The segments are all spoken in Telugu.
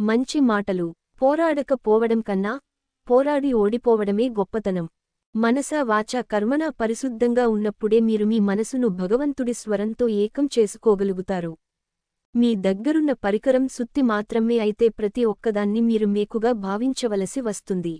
మంచి మాటలు. పోరాడక పోవడం కన్నా పోరాడి ఓడిపోవడమే గొప్పతనం. మనసా వాచా కర్మన పరిశుద్ధంగా ఉన్నప్పుడే మీరు మీ మనసును భగవంతుడి స్వరంతో ఏకం చేసుకోగలుగుతారు. మీ దగ్గరున్న పరికరం సుత్తి మాత్రమే అయితే ప్రతి ఒక్కదాన్ని మీరు మేకుగా భావించవలసి వస్తుంది.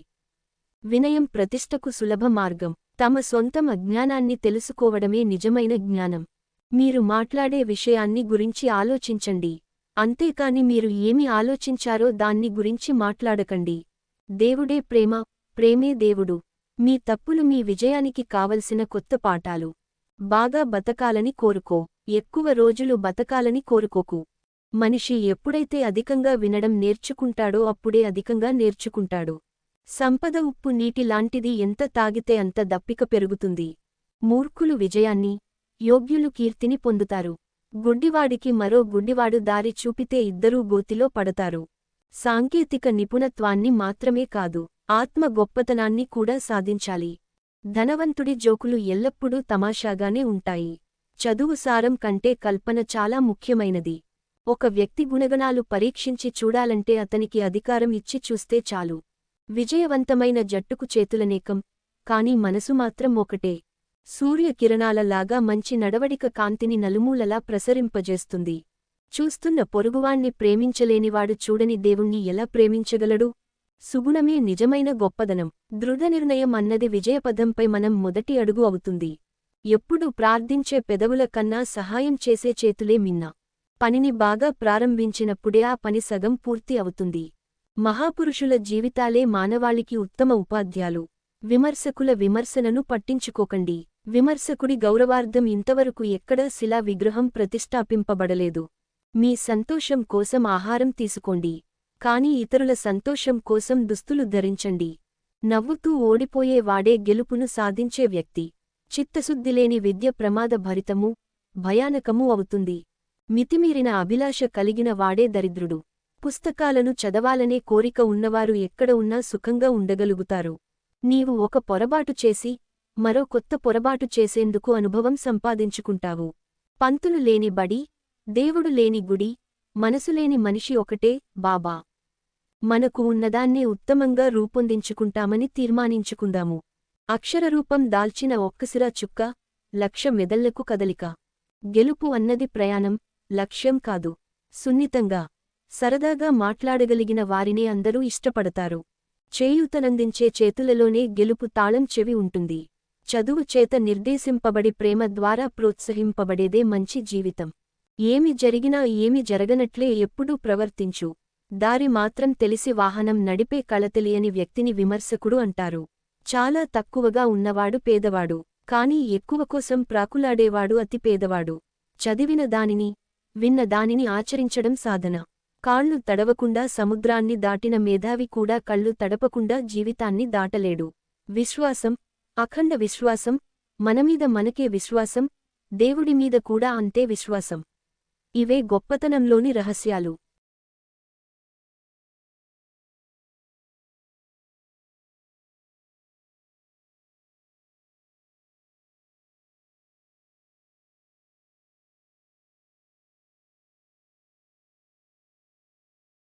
వినయం ప్రతిష్టకు సులభ మార్గం. తమ సొంతం అజ్ఞానాన్ని తెలుసుకోవడమే నిజమైన జ్ఞానం. మీరు మాట్లాడే విషయాన్ని గురించి ఆలోచించండి. అంతేకాని మీరు ఏమి ఆలోచించారో దాన్ని గురించి మాట్లాడకండి. దేవుడే ప్రేమ ప్రేమే దేవుడు. మీ తప్పులు మీ విజయానికి కావలసిన కొత్త పాఠాలు. బాగా బతకాలని కోరుకో. ఎక్కువ రోజులు బతకాలని కోరుకోకు. మనిషి ఎప్పుడైతే అధికంగా వినడం నేర్చుకుంటాడో అప్పుడే అధికంగా నేర్చుకుంటాడు. సంపద ఉప్పు నీటి లాంటిది ఎంత తాగితే అంత దప్పిక పెరుగుతుంది. మూర్ఖులు విజయాన్ని యోగ్యులు కీర్తిని పొందుతారు. గుడ్డివాడికి మరో గుడ్డివాడు దారి చూపితే ఇద్దరూ గోతిలో పడతారు. సాంకేతిక నిపుణత్వాన్ని మాత్రమే కాదు ఆత్మ గొప్పతనాన్ని కూడా సాధించాలి. ధనవంతుడి జోకులు ఎల్లప్పుడూ తమాషాగానే ఉంటాయి. చదువు సారం కంటే కల్పన చాలా ముఖ్యమైనది. ఒక వ్యక్తి గుణగణాలు పరీక్షించి చూడాలంటే అతనికి అధికారం ఇచ్చి చూస్తే చాలు. విజయవంతమైన జట్టుకు చేతులనేకం కాని మనసు మాత్రం ఒకటే. సూర్యకిరణాలలాగా మంచి నడవడిక కాంతిని నలుమూలలా ప్రసరింపజేస్తుంది. చూస్తున్న పొరుగువాణ్ణి ప్రేమించలేనివాడు చూడని దేవుణ్ణి ఎలా ప్రేమించగలడు? సుగుణమే నిజమైన గొప్పదనం. దృఢనిర్ణయం అన్నది విజయపదంపై మనం మొదటి అడుగు అవుతుంది. ఎప్పుడు ప్రార్థించే పెదవుల కన్నా సహాయం చేసే చేతులే మిన్న. పనిని బాగా ప్రారంభించినప్పుడే ఆ పని సగం పూర్తి అవుతుంది. మహాపురుషుల జీవితాలే మానవాళికి ఉత్తమ ఉపాధ్యాలు విమర్శకుల విమర్శనను పట్టించుకోకండి. విమర్శకుడి గౌరవార్థం ఇంతవరకు ఎక్కడా శిలా విగ్రహం ప్రతిష్టాపింపబడలేదు. మీ సంతోషం కోసం ఆహారం తీసుకోండి. కాని ఇతరుల సంతోషం కోసం దుస్తులు ధరించండి. నవ్వుతూ ఓడిపోయే వాడే గెలుపును సాధించే వ్యక్తి. చిత్తశుద్ధిలేని విద్య ప్రమాదభరితమూ భయానకమూ అవుతుంది. మితిమీరిన అభిలాష కలిగిన వాడే దరిద్రుడు. పుస్తకాలను చదవాలనే కోరిక ఉన్నవారు ఎక్కడ ఉన్నా సుఖంగా ఉండగలుగుతారు. నీవు ఒక పొరబాటు చేసి మరో కొత్త పొరబాటు చేసేందుకు అనుభవం సంపాదించుకుంటావు. పంతులు లేని బడి దేవుడు లేని గుడి మనసులేని మనిషి ఒకటే బాబా. మనకు ఉన్నదాన్నే ఉత్తమంగా రూపొందించుకుంటామని తీర్మానించుకుందాము. అక్షరరూపం దాల్చిన ఒక్కసిరా చుక్క లక్ష్యం మెదళ్ళకు కదలిక. గెలుపు అన్నది ప్రయాణం లక్ష్యం కాదు సున్నితంగా సరదాగా మాట్లాడగలిగిన వారినే అందరూ ఇష్టపడతారు. చేయూతనందించే చేతులలోనే గెలుపు తాళం చెవి ఉంటుంది. చదువు చేత నిర్దేశింపబడి ప్రేమ ద్వారా ప్రోత్సహింపబడేదే మంచి జీవితం. ఏమి జరిగినా ఏమి జరగనట్లే ఎప్పుడూ ప్రవర్తించు. దారి మాత్రం తెలిసి వాహనం నడిపే కళతెలియని వ్యక్తిని విమర్శకుడు అంటారు. చాలా తక్కువగా ఉన్నవాడు పేదవాడు కాని ఎక్కువ కోసం ప్రాకులాడేవాడు అతి పేదవాడు. చదివిన దానిని విన్న దానిని ఆచరించడం సాధన. కాళ్ళు తడవకుండా సముద్రాన్ని దాటిన మేధావి కూడా కళ్ళు తడపకుండా జీవితాన్ని దాటలేడు. విశ్వాసం అఖండ విశ్వాసం మనమీద మనకే విశ్వాసం దేవుడిమీద కూడా అంతే విశ్వాసం. ఇవే గొప్పతనంలోని రహస్యాలు.